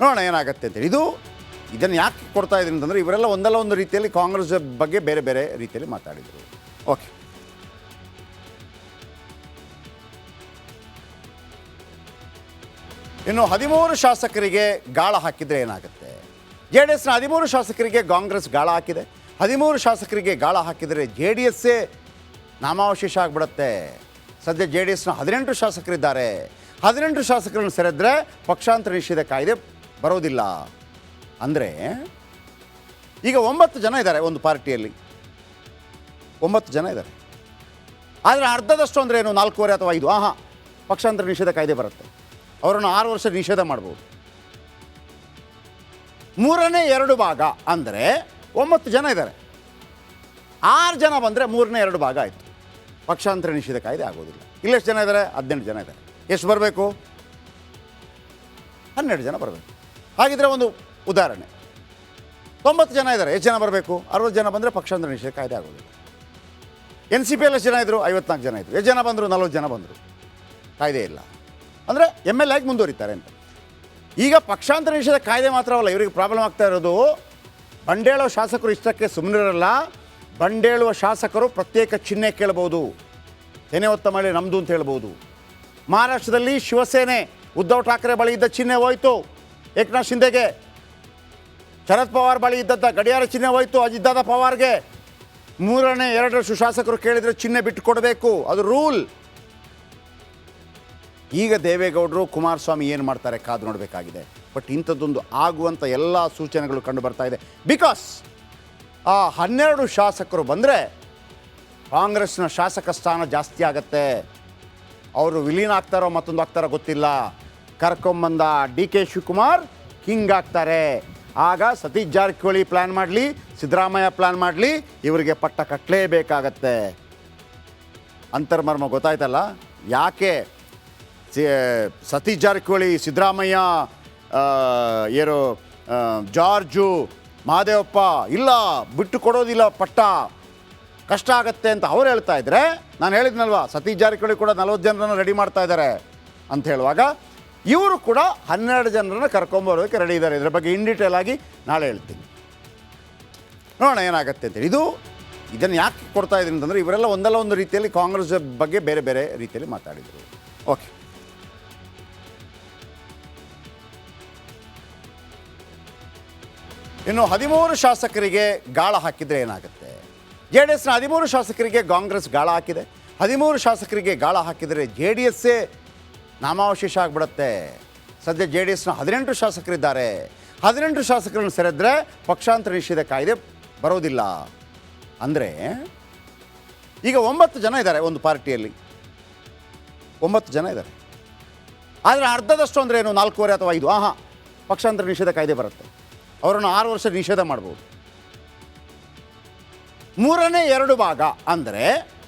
ನೋಡೋಣ, ಏನಾಗುತ್ತೆ ಅಂತೇಳಿ. ಇದು ಇದನ್ನು ಯಾಕೆ ಕೊಡ್ತಾ ಇದ್ದೀನಿ ಅಂತಂದರೆ ಇವರೆಲ್ಲ ಒಂದಲ್ಲ ಒಂದು ರೀತಿಯಲ್ಲಿ ಕಾಂಗ್ರೆಸ್ ಬಗ್ಗೆ ಬೇರೆ ಬೇರೆ ರೀತಿಯಲ್ಲಿ ಮಾತಾಡಿದರು. ಓಕೆ. ಇನ್ನು ಹದಿಮೂರು ಶಾಸಕರಿಗೆ ಗಾಳ ಹಾಕಿದರೆ ಏನಾಗುತ್ತೆ? ಜೆ ಡಿ ಎಸ್ನ ಹದಿಮೂರು ಶಾಸಕರಿಗೆ ಕಾಂಗ್ರೆಸ್ ಗಾಳ ಹಾಕಿದೆ. ಹದಿಮೂರು ಶಾಸಕರಿಗೆ ಗಾಳ ಹಾಕಿದರೆ ಜೆ ಡಿ ಎಸ್ಸೇ ನಾಮಾವಶೇಷ ಆಗಿಬಿಡತ್ತೆ. ಸದ್ಯ ಜೆ ಡಿ ಎಸ್ನ ಹದಿನೆಂಟು ಶಾಸಕರಿದ್ದಾರೆ. ಹದಿನೆಂಟು ಶಾಸಕರನ್ನು ಸೆರೆದ್ರೆ ಪಕ್ಷಾಂತರ ನಿಷೇಧ ಕಾಯ್ದೆ ಬರೋದಿಲ್ಲ ಅಂದರೆ ಈಗ ಒಂಬತ್ತು ಜನ ಇದ್ದಾರೆ ಒಂದು ಪಾರ್ಟಿಯಲ್ಲಿ. ಒಂಬತ್ತು ಜನ ಇದ್ದಾರೆ. ಆದರೆ ಅರ್ಧದಷ್ಟು ಅಂದರೆ ಏನು, ನಾಲ್ಕೂವರೆ ಅಥವಾ ಐದು? ಆಹಾ, ಪಕ್ಷಾಂತರ ನಿಷೇಧ ಕಾಯ್ದೆ ಬರುತ್ತೆ. ಅವರನ್ನು ಆರು ವರ್ಷ ನಿಷೇಧ ಮಾಡ್ಬೋದು. ಮೂರನೇ ಎರಡು ಭಾಗ ಅಂದರೆ ಒಂಬತ್ತು ಜನ ಇದ್ದಾರೆ. ಆರು ಜನ ಬಂದರೆ ಮೂರನೇ ಎರಡು ಭಾಗ ಆಯಿತು. ಪಕ್ಷಾಂತರ ನಿಷೇಧ ಕಾಯ್ದೆ ಆಗೋದಿಲ್ಲ. ಇಲ್ಲೆಷ್ಟು ಜನ ಇದ್ದಾರೆ? ಹದಿನೆಂಟು ಜನ ಇದ್ದಾರೆ. ಎಷ್ಟು ಬರಬೇಕು? ಹನ್ನೆರಡು ಜನ ಬರಬೇಕು. ಹಾಗಿದ್ರೆ ಒಂದು ಉದಾಹರಣೆ. ತೊಂಬತ್ತು ಜನ ಇದ್ದಾರೆ, ಎಷ್ಟು ಜನ ಬರಬೇಕು? ಅರವತ್ತು ಜನ ಬಂದರೆ ಪಕ್ಷಾಂತರ ನಿಷೇಧ, ಕಾಯ್ದೆ ಆಗೋದಿಲ್ಲ. ಎನ್ ಸಿ ಪಿ ಎಷ್ಟು ಜನ ಇದ್ದರು ಐವತ್ನಾಲ್ಕು ಜನ ಇದ್ದರು ಎಷ್ಟು ಜನ ಬಂದರು? ನಲ್ವತ್ತು ಜನ ಬಂದರು. ಕಾಯ್ದೆ ಇಲ್ಲ. ಅಂದರೆ ಎಂ ಎಲ್ ಆಗಿ ಮುಂದುವರಿತಾರೆ ಅಂತ. ಈಗ ಪಕ್ಷಾಂತರ ನಿಷೇಧ ಕಾಯ್ದೆ ಮಾತ್ರವಲ್ಲ, ಇವರಿಗೆ ಪ್ರಾಬ್ಲಮ್ ಆಗ್ತಾ ಇರೋದು ಬಂಡೇಳೋ ಶಾಸಕರು ಇಷ್ಟಕ್ಕೆ ಸುಮ್ಮನಿರಲ್ಲ ಬಂಡೇಳುವ ಶಾಸಕರು ಪ್ರತ್ಯೇಕ ಚಿಹ್ನೆ ಕೇಳಬಹುದು ತೆನೆ ಹೊತ್ತ ಮಳೆ ನಮ್ಮದು ಅಂತ ಹೇಳ್ಬೋದು. ಮಹಾರಾಷ್ಟ್ರದಲ್ಲಿ ಶಿವಸೇನೆ, ಉದ್ಧವ್ ಠಾಕ್ರೆ ಬಳಿ ಇದ್ದ ಚಿಹ್ನೆ ಹೋಯಿತು. ಏಕನಾಥ್ ಶಿಂದೆಗೆ. ಶರದ್ ಪವಾರ್ ಬಳಿ ಇದ್ದಂಥ ಗಡಿಯಾರ ಚಿಹ್ನೆ ಹೋಯಿತು. ಅಜಿತ್ದಾದ ಪವಾರ್ಗೆ ಮೂರನೇ, ಎರಡರಷ್ಟು ಶಾಸಕರು ಕೇಳಿದರೆ ಚಿಹ್ನೆ ಬಿಟ್ಟು ಕೊಡಬೇಕು ಅದು ರೂಲ್. ಈಗ ದೇವೇಗೌಡರು, ಕುಮಾರಸ್ವಾಮಿ ಏನು ಮಾಡ್ತಾರೆ ಕಾದು ನೋಡಬೇಕಾಗಿದೆ. ಬಟ್ ಇಂಥದ್ದೊಂದು ಆಗುವಂಥ ಎಲ್ಲ ಸೂಚನೆಗಳು ಕಂಡು ಬರ್ತಾ ಇದೆ. ಬಿಕಾಸ್ ಆ ಹನ್ನೆರಡು ಶಾಸಕರು ಬಂದರೆ ಕಾಂಗ್ರೆಸ್ನ ಶಾಸಕ ಸ್ಥಾನ ಜಾಸ್ತಿ ಆಗತ್ತೆ. ಅವರು ವಿಲೀನ ಆಗ್ತಾರೋ ಮತ್ತೊಂದು ಆಗ್ತಾರೋ ಗೊತ್ತಿಲ್ಲ. ಕರ್ಕೊಂಬಂದ ಡಿ ಕೆ ಶಿವಕುಮಾರ್ ಕಿಂಗ್ ಆಗ್ತಾರೆ ಆಗ ಸತೀಶ್ ಜಾರಕಿಹೊಳಿ ಪ್ಲ್ಯಾನ್ ಮಾಡಲಿ, ಸಿದ್ದರಾಮಯ್ಯ ಪ್ಲ್ಯಾನ್ ಮಾಡಲಿ, ಇವರಿಗೆ ಪಟ್ಟ ಕಟ್ಟಲೇಬೇಕಾಗತ್ತೆ ಅಂತರ್ಮರ್ಮ ಗೊತ್ತಾಯ್ತಲ್ಲ? ಯಾಕೆ ಸತೀಶ್ ಜಾರಕಿಹೊಳಿ, ಸಿದ್ದರಾಮಯ್ಯ ಏನು ಜಾರ್ಜು ಮಹಾದೇವಪ್ಪ ಇಲ್ಲ, ಬಿಟ್ಟು ಕೊಡೋದಿಲ್ಲ ಪಟ್ಟ. ಕಷ್ಟ ಆಗತ್ತೆ ಅಂತ ಅವ್ರು ಹೇಳ್ತಾ ಇದ್ರೆ, ನಾನು ಹೇಳಿದ್ನಲ್ವಾ, ಸತೀಶ್ ಜಾರಕಿಹೊಳಿ ಕೂಡ ನಲ್ವತ್ತು ಜನರನ್ನು ರೆಡಿ ಮಾಡ್ತಾ ಇದ್ದಾರೆ ಅಂತ ಹೇಳುವಾಗ ಇವರು ಕೂಡ ಹನ್ನೆರಡು ಜನರನ್ನು ಕರ್ಕೊಂಬರೋದಕ್ಕೆ ರೆಡಿ ಇದ್ದಾರೆ. ಇದ್ರ ಬಗ್ಗೆ ಇನ್ ಡೀಟೇಲ್ ಆಗಿ ನಾಳೆ ಹೇಳ್ತೀನಿ. ನೋಡೋಣ ಏನಾಗುತ್ತೆ ಅಂತೇಳಿ ಇದು ಇದನ್ನು ಯಾಕೆ ಕೊಡ್ತಾ ಇದ್ದೀನಿ ಅಂತಂದರೆ ಇವರೆಲ್ಲ ಒಂದಲ್ಲ ಒಂದು ರೀತಿಯಲ್ಲಿ ಕಾಂಗ್ರೆಸ್ ಬಗ್ಗೆ ಬೇರೆ ಬೇರೆ ರೀತಿಯಲ್ಲಿ ಮಾತಾಡಿದರು. ಓಕೆ ಇನ್ನು ಹದಿಮೂರು ಶಾಸಕರಿಗೆ ಗಾಳ ಹಾಕಿದರೆ ಏನಾಗುತ್ತೆ? ಜೆ ಡಿ ಎಸ್ನ ಹದಿಮೂರು ಶಾಸಕರಿಗೆ ಕಾಂಗ್ರೆಸ್ ಗಾಳ ಹಾಕಿದೆ. ಹದಿಮೂರು ಶಾಸಕರಿಗೆ ಗಾಳ ಹಾಕಿದರೆ ಜೆ ಡಿ ಎಸ್ಸೇ ನಾಮಾವಶೇಷ ಆಗಿಬಿಡುತ್ತೆ. ಸದ್ಯ ಜೆ ಡಿ ಎಸ್ನ ಹದಿನೆಂಟು ಶಾಸಕರಿದ್ದಾರೆ. ಹದಿನೆಂಟು ಶಾಸಕರನ್ನು ಸೆರೆದ್ರೆ ಪಕ್ಷಾಂತರ ನಿಷೇಧ ಕಾಯ್ದೆ ಬರೋದಿಲ್ಲ. ಅಂದರೆ ಈಗ ಒಂಬತ್ತು ಜನ ಇದ್ದಾರೆ ಒಂದು ಪಾರ್ಟಿಯಲ್ಲಿ. ಒಂಬತ್ತು ಜನ ಇದ್ದಾರೆ. ಆದರೆ ಅರ್ಧದಷ್ಟು ಅಂದರೆ ಏನು, ನಾಲ್ಕೂವರೆ ಅಥವಾ ಐದು? ಆಹಾ, ಪಕ್ಷಾಂತರ ನಿಷೇಧ ಕಾಯ್ದೆ ಬರುತ್ತೆ. ಅವರನ್ನು ಆರು ವರ್ಷ ನಿಷೇಧ ಮಾಡ್ಬೋದು. ಮೂರನೇ ಎರಡು ಭಾಗ ಅಂದರೆ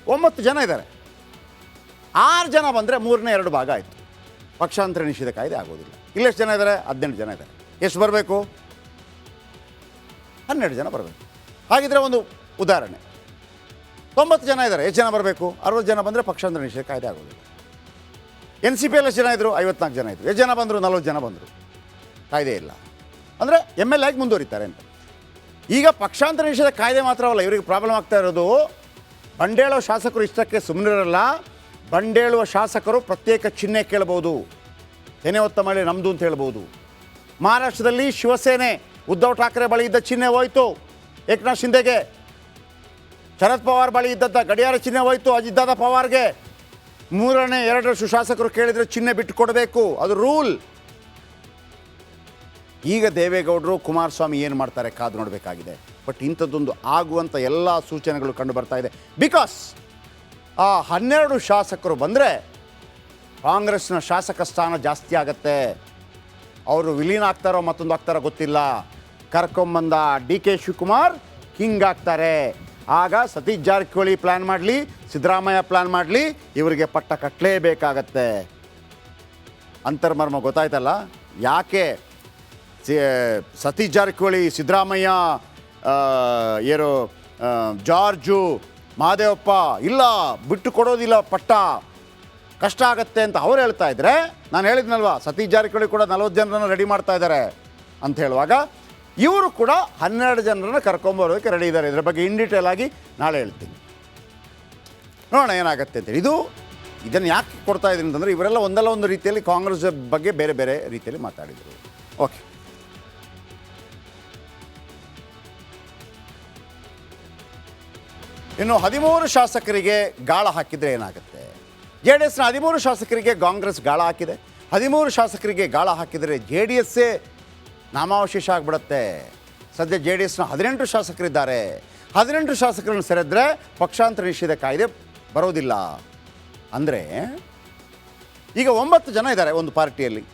ಒಂಬತ್ತು ಜನ ಇದ್ದಾರೆ. ಆರು ಜನ ಬಂದರೆ ಮೂರನೇ ಎರಡು ಭಾಗ ಆಯಿತು. ಪಕ್ಷಾಂತರ ನಿಷೇಧ ಕಾಯ್ದೆ ಆಗೋದಿಲ್ಲ. ಇಲ್ಲೆಷ್ಟು ಜನ ಇದ್ದಾರೆ ಹದಿನೆಂಟು ಜನ ಇದ್ದಾರೆ ಎಷ್ಟು ಬರಬೇಕು? ಹನ್ನೆರಡು ಜನ ಬರಬೇಕು. ಹಾಗಿದ್ರೆ ಒಂದು ಉದಾಹರಣೆ. ತೊಂಬತ್ತು ಜನ ಇದ್ದಾರೆ ಎಷ್ಟು ಜನ ಬರಬೇಕು? ಅರವತ್ತು ಜನ ಬಂದರೆ ಪಕ್ಷಾಂತರ ನಿಷೇಧ ಕಾಯ್ದೆ ಆಗೋದಿಲ್ಲ. ಎನ್ ಸಿ ಪಿ ಎಷ್ಟು ಜನ ಇದ್ದರು ಐವತ್ನಾಲ್ಕು ಜನ ಇದ್ದರು ಎಷ್ಟು ಜನ ಬಂದರು? ನಲ್ವತ್ತು ಜನ ಬಂದರು. ಕಾಯ್ದೆ ಇಲ್ಲ. ಅಂದರೆ ಎಂ ಎಲ್ ಆಗಿ ಮುಂದುವರಿತಾರೆ ಅಂತ. ಈಗ ಪಕ್ಷಾಂತರ ನಿಷೇಧ ಕಾಯ್ದೆ ಮಾತ್ರವಲ್ಲ, ಇವರಿಗೆ ಪ್ರಾಬ್ಲಮ್ ಆಗ್ತಾ ಇರೋದು ಬಂಡೇಳೋ ಶಾಸಕರು ಇಷ್ಟಕ್ಕೆ ಸುಮ್ಮನಿರಲ್ಲ ಬಂಡೇಳುವ ಶಾಸಕರು ಪ್ರತ್ಯೇಕ ಚಿಹ್ನೆ ಕೇಳಬಹುದು. ತೆನೆ ಹೊತ್ತ ಮಳೆ ನಮ್ಮದು ಅಂತ ಹೇಳ್ಬೋದು. ಮಹಾರಾಷ್ಟ್ರದಲ್ಲಿ ಶಿವಸೇನೆ, ಉದ್ಧವ್ ಠಾಕ್ರೆ ಬಳಿ ಇದ್ದ ಚಿಹ್ನೆ ಹೋಯಿತು. ಏಕನಾಥ್ ಶಿಂದೆಗೆ, ಶರದ್ ಪವಾರ್ ಬಳಿ ಇದ್ದದ್ದ ಗಡಿಯಾರ ಚಿಹ್ನೆ ಹೋಯಿತು ಅಜಿದ್ದಾದ ಪವಾರ್ಗೆ. ಮೂರನೇ, ಎರಡರಷ್ಟು ಶಾಸಕರು ಕೇಳಿದರೆ ಚಿಹ್ನೆ ಬಿಟ್ಟು ಕೊಡಬೇಕು ಅದು ರೂಲ್. ಈಗ ದೇವೇಗೌಡರು, ಕುಮಾರಸ್ವಾಮಿ ಏನು ಮಾಡ್ತಾರೆ ಕಾದು ನೋಡಬೇಕಾಗಿದೆ. ಬಟ್ ಇಂಥದ್ದೊಂದು ಆಗುವಂಥ ಎಲ್ಲ ಸೂಚನೆಗಳು ಕಂಡು ಬರ್ತಾ ಇದೆ. ಬಿಕಾಸ್ ಆ ಹನ್ನೆರಡು ಶಾಸಕರು ಬಂದರೆ ಕಾಂಗ್ರೆಸ್ನ ಶಾಸಕ ಸ್ಥಾನ ಜಾಸ್ತಿ ಆಗತ್ತೆ. ಅವರು ವಿಲೀನ ಆಗ್ತಾರೋ ಮತ್ತೊಂದು ಆಗ್ತಾರೋ ಗೊತ್ತಿಲ್ಲ. ಕರ್ಕೊಂಬಂದ ಡಿ ಕೆ ಶಿವಕುಮಾರ್ ಕಿಂಗ್ ಆಗ್ತಾರೆ. ಆಗ ಸತೀಶ್ ಜಾರಕಿಹೊಳಿ ಪ್ಲ್ಯಾನ್ ಮಾಡಲಿ, ಸಿದ್ದರಾಮಯ್ಯ ಪ್ಲ್ಯಾನ್ ಮಾಡಲಿ, ಇವರಿಗೆ ಪಟ್ಟ ಕಟ್ಟಲೇಬೇಕಾಗತ್ತೆ ಅಂತರ್ಮರ್ಮ ಗೊತ್ತಾಯ್ತಲ್ಲ? ಯಾಕೆ ಸತೀಶ್ ಜಾರಕಿಹೊಳಿ, ಸಿದ್ದರಾಮಯ್ಯ ಏನು ಜಾರ್ಜು ಮಹಾದೇವಪ್ಪ ಇಲ್ಲ, ಬಿಟ್ಟು ಕೊಡೋದಿಲ್ಲ ಪಟ್ಟ. ಕಷ್ಟ ಆಗತ್ತೆ ಅಂತ ಅವ್ರು ಹೇಳ್ತಾ ಇದ್ರೆ, ನಾನು ಹೇಳಿದ್ನಲ್ವಾ, ಸತೀಶ್ ಜಾರಕಿಹೊಳಿ ಕೂಡ ನಲವತ್ತು ಜನರನ್ನು ರೆಡಿ ಮಾಡ್ತಾ ಇದ್ದಾರೆ ಅಂತ ಹೇಳುವಾಗ, ಇವರು ಕೂಡ ಹನ್ನೆರಡು ಜನರನ್ನು ಕರ್ಕೊಂಬರೋದಕ್ಕೆ ರೆಡಿ ಇದ್ದಾರೆ ಇದ್ರ. ಬಗ್ಗೆ ಇನ್ ಡೀಟೇಲ್ ಆಗಿ ನಾಳೆ ಹೇಳ್ತೀನಿ. ನೋಡೋಣ ಏನಾಗುತ್ತೆ ಅಂತೇಳಿ ಇದು, ಇದನ್ನು ಯಾಕೆ ಕೊಡ್ತಾ ಇದ್ದೀನಿ ಅಂತಂದರೆ, ಇವರೆಲ್ಲ ಒಂದಲ್ಲ ಒಂದು ರೀತಿಯಲ್ಲಿ ಕಾಂಗ್ರೆಸ್ ಬಗ್ಗೆ ಬೇರೆ ಬೇರೆ ರೀತಿಯಲ್ಲಿ ಮಾತಾಡಿದರು. ಓಕೆ ಇನ್ನು ಹದಿಮೂರು ಶಾಸಕರಿಗೆ ಗಾಳ ಹಾಕಿದರೆ ಏನಾಗುತ್ತೆ? ಜೆ ಡಿ ಎಸ್ನ ಹದಿಮೂರು ಶಾಸಕರಿಗೆ ಕಾಂಗ್ರೆಸ್ ಗಾಳ ಹಾಕಿದೆ. ಹದಿಮೂರು ಶಾಸಕರಿಗೆ ಗಾಳ ಹಾಕಿದರೆ ಜೆ ಡಿ ಎಸ್ಸೇ ನಾಮಾವಶೇಷ ಆಗಿಬಿಡುತ್ತೆ. ಸದ್ಯ ಜೆ ಡಿ ಎಸ್ನ ಹದಿನೆಂಟು ಶಾಸಕರಿದ್ದಾರೆ. ಹದಿನೆಂಟು ಶಾಸಕರನ್ನು ಸೆರೆದ್ರೆ ಪಕ್ಷಾಂತರ ನಿಷೇಧ ಕಾಯ್ದೆ ಬರೋದಿಲ್ಲ. ಅಂದರೆ ಈಗ ಒಂಬತ್ತು ಜನ ಇದ್ದಾರೆ ಒಂದು ಪಾರ್ಟಿಯಲ್ಲಿ.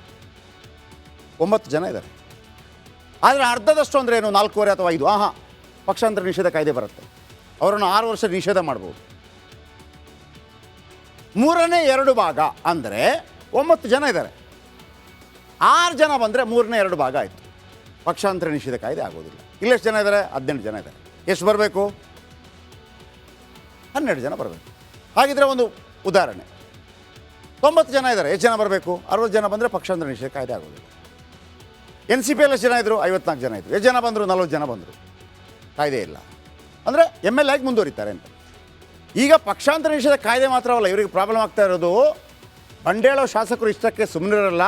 ಒಂಬತ್ತು ಜನ ಇದ್ದಾರೆ. ಆದರೆ ಅರ್ಧದಷ್ಟು ಅಂದರೆ ಏನು, ನಾಲ್ಕೂವರೆ ಅಥವಾ ಐದು? ಆಹಾ, ಪಕ್ಷಾಂತರ ನಿಷೇಧ ಕಾಯ್ದೆ ಬರುತ್ತೆ. ಅವರನ್ನು ಆರು ವರ್ಷ ನಿಷೇಧ ಮಾಡ್ಬೋದು. ಮೂರನೇ ಎರಡು ಭಾಗ ಅಂದರೆ ಒಂಬತ್ತು ಜನ ಇದ್ದಾರೆ. ಆರು ಜನ ಬಂದರೆ ಮೂರನೇ ಎರಡು ಭಾಗ ಆಯಿತು. ಪಕ್ಷಾಂತರ ನಿಷೇಧ ಕಾಯ್ದೆ ಆಗೋದಿಲ್ಲ. ಇಲ್ಲೆಷ್ಟು ಜನ ಇದ್ದಾರೆ? ಹದಿನೆಂಟು ಜನ ಇದ್ದಾರೆ. ಎಷ್ಟು ಬರಬೇಕು? ಹನ್ನೆರಡು ಜನ ಬರಬೇಕು. ಹಾಗಿದ್ರೆ ಒಂದು ಉದಾಹರಣೆ. ತೊಂಬತ್ತು ಜನ ಇದ್ದಾರೆ. ಎಷ್ಟು ಜನ ಬರಬೇಕು? ಅರವತ್ತು ಜನ ಬಂದರೆ ಪಕ್ಷಾಂತರ ನಿಷೇಧ ಕಾಯ್ದೆ ಆಗೋದಿಲ್ಲ. ಎನ್ ಸಿ ಪಿ ಎಷ್ಟು ಜನ ಇದ್ದರು ಐವತ್ನಾಲ್ಕು ಜನ ಇದ್ದರು ಎಷ್ಟು ಜನ ಬಂದರು? ನಲ್ವತ್ತು ಜನ ಬಂದರು. ಕಾಯ್ದೆ ಇಲ್ಲ. ಅಂದರೆ ಎಂ ಎಲ್ ಆಗಿ ಮುಂದುವರಿತಾರೆ ಅಂತ. ಈಗ ಪಕ್ಷಾಂತರ ನಿಷೇಧ ಕಾಯ್ದೆ ಮಾತ್ರವಲ್ಲ, ಇವರಿಗೆ ಪ್ರಾಬ್ಲಮ್ ಆಗ್ತಾ ಇರೋದು, ಬಂಡೇಳುವ ಶಾಸಕರು ಇಷ್ಟಕ್ಕೆ ಸುಮ್ಮನಿರಲ್ಲ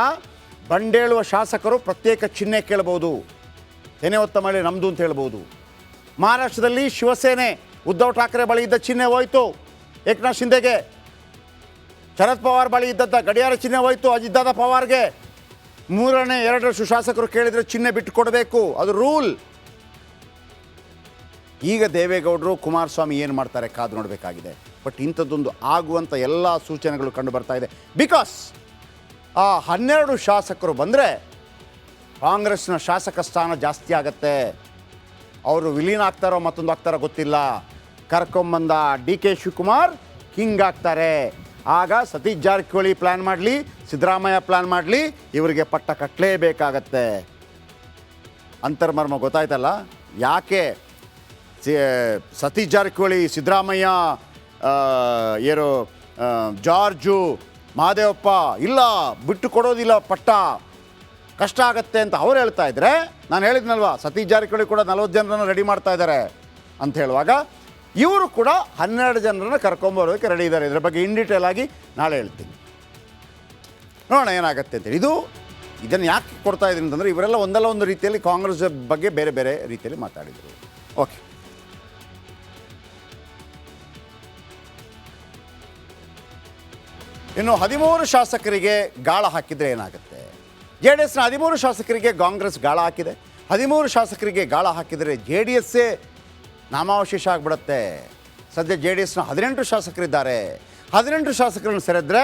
ಬಂಡೇಳುವ ಶಾಸಕರು ಪ್ರತ್ಯೇಕ ಚಿಹ್ನೆ ಕೇಳಬಹುದು ತೆನೆ ಒತ್ತ ಮಳೆ ನಮ್ಮದು ಅಂತ ಹೇಳ್ಬೋದು. ಮಹಾರಾಷ್ಟ್ರದಲ್ಲಿ ಶಿವಸೇನೆ, ಉದ್ಧವ್ ಠಾಕ್ರೆ ಬಳಿ ಇದ್ದ ಚಿಹ್ನೆ ಹೋಯ್ತು. ಏಕನಾಥ್ ಶಿಂದೆಗೆ, ಶರದ್ ಪವಾರ್ ಬಳಿ ಇದ್ದದ್ದ ಗಡಿಯಾರ ಚಿಹ್ನೆ ಹೋಯ್ತು ಇದ್ದಾದ ಪವಾರ್ಗೆ. ಮೂರನೇ, ಎರಡರಷ್ಟು ಶಾಸಕರು ಕೇಳಿದರೆ ಚಿಹ್ನೆ ಬಿಟ್ಟು ಕೊಡಬೇಕು ಅದು ರೂಲ್. ಈಗ ದೇವೇಗೌಡರು ಕುಮಾರಸ್ವಾಮಿ ಏನು ಮಾಡ್ತಾರೆ ಕಾದು ನೋಡಬೇಕಾಗಿದೆ. ಬಟ್ ಇಂಥದ್ದೊಂದು ಆಗುವಂಥ ಎಲ್ಲ ಸೂಚನೆಗಳು ಕಂಡು ಬರ್ತಾ ಇದೆ. ಬಿಕಾಸ್ ಆ ಹನ್ನೆರಡು ಶಾಸಕರು ಬಂದರೆ ಕಾಂಗ್ರೆಸ್ನ ಶಾಸಕ ಸ್ಥಾನ ಜಾಸ್ತಿ ಆಗತ್ತೆ. ಅವರು ವಿಲೀನ ಆಗ್ತಾರೋ ಮತ್ತೊಂದು ಆಗ್ತಾರೋ ಗೊತ್ತಿಲ್ಲ. ಕರ್ಕೊಂಬಂದ ಡಿ ಕೆ ಶಿವಕುಮಾರ್ ಕಿಂಗ್ ಆಗ್ತಾರೆ. ಆಗ ಸತೀಶ್ ಜಾರಕಿಹೊಳಿ ಪ್ಲ್ಯಾನ್ ಮಾಡಲಿ, ಸಿದ್ದರಾಮಯ್ಯ ಪ್ಲ್ಯಾನ್ ಮಾಡಲಿ, ಇವರಿಗೆ ಪಟ್ಟ ಕಟ್ಟಲೇಬೇಕಾಗತ್ತೆ ಅಂತರ್ಮರ್ಮ ಗೊತ್ತಾಯ್ತಲ್ಲ? ಯಾಕೆ ಸತೀಶ್ ಜಾರಕಿಹೊಳಿ, ಸಿದ್ದರಾಮಯ್ಯ ಏನು ಜಾರ್ಜು ಮಹದೇವಪ್ಪ ಇಲ್ಲ, ಬಿಟ್ಟು ಕೊಡೋದಿಲ್ಲ ಪಟ್ಟ. ಕಷ್ಟ ಆಗತ್ತೆ ಅಂತ ಅವ್ರು ಹೇಳ್ತಾ ಇದ್ರೆ, ನಾನು ಹೇಳಿದ್ನಲ್ವಾ, ಸತೀಶ್ ಜಾರಕಿಹೊಳಿ ಕೂಡ ನಲವತ್ತು ಜನರನ್ನು ರೆಡಿ ಮಾಡ್ತಾ ಇದ್ದಾರೆ ಅಂತ ಹೇಳುವಾಗ, ಇವರು ಕೂಡ ಹನ್ನೆರಡು ಜನರನ್ನು ಕರ್ಕೊಂಬರೋದಕ್ಕೆ ರೆಡಿ ಇದ್ದಾರೆ ಇದ್ರ. ಬಗ್ಗೆ ಇನ್ ಡೀಟೇಲ್ ಆಗಿ ನಾಳೆ ಹೇಳ್ತೀನಿ. ನೋಡೋಣ ಏನಾಗುತ್ತೆ ಅಂತೇಳಿ ಇದು, ಇದನ್ನು ಯಾಕೆ ಕೊಡ್ತಾ ಇದ್ದೀನಿ ಅಂತಂದರೆ, ಇವರೆಲ್ಲ ಒಂದಲ್ಲ ಒಂದು ರೀತಿಯಲ್ಲಿ ಕಾಂಗ್ರೆಸ್ ಬಗ್ಗೆ ಬೇರೆ ಬೇರೆ ರೀತಿಯಲ್ಲಿ ಮಾತಾಡಿದರು. ಓಕೆ ಇನ್ನು ಹದಿಮೂರು ಶಾಸಕರಿಗೆ ಗಾಳ ಹಾಕಿದರೆ ಏನಾಗುತ್ತೆ? ಜೆ ಡಿ ಎಸ್ನ ಹದಿಮೂರು ಶಾಸಕರಿಗೆ ಕಾಂಗ್ರೆಸ್ ಗಾಳ ಹಾಕಿದೆ. ಹದಿಮೂರು ಶಾಸಕರಿಗೆ ಗಾಳ ಹಾಕಿದರೆ ಜೆ ಡಿ ಎಸ್ಸೇ ನಾಮಾವಶೇಷ ಆಗಿಬಿಡುತ್ತೆ. ಸದ್ಯ ಜೆ ಡಿ ಎಸ್ನ ಹದಿನೆಂಟು ಶಾಸಕರಿದ್ದಾರೆ. ಹದಿನೆಂಟು ಶಾಸಕರನ್ನು ಸೆರೆದ್ರೆ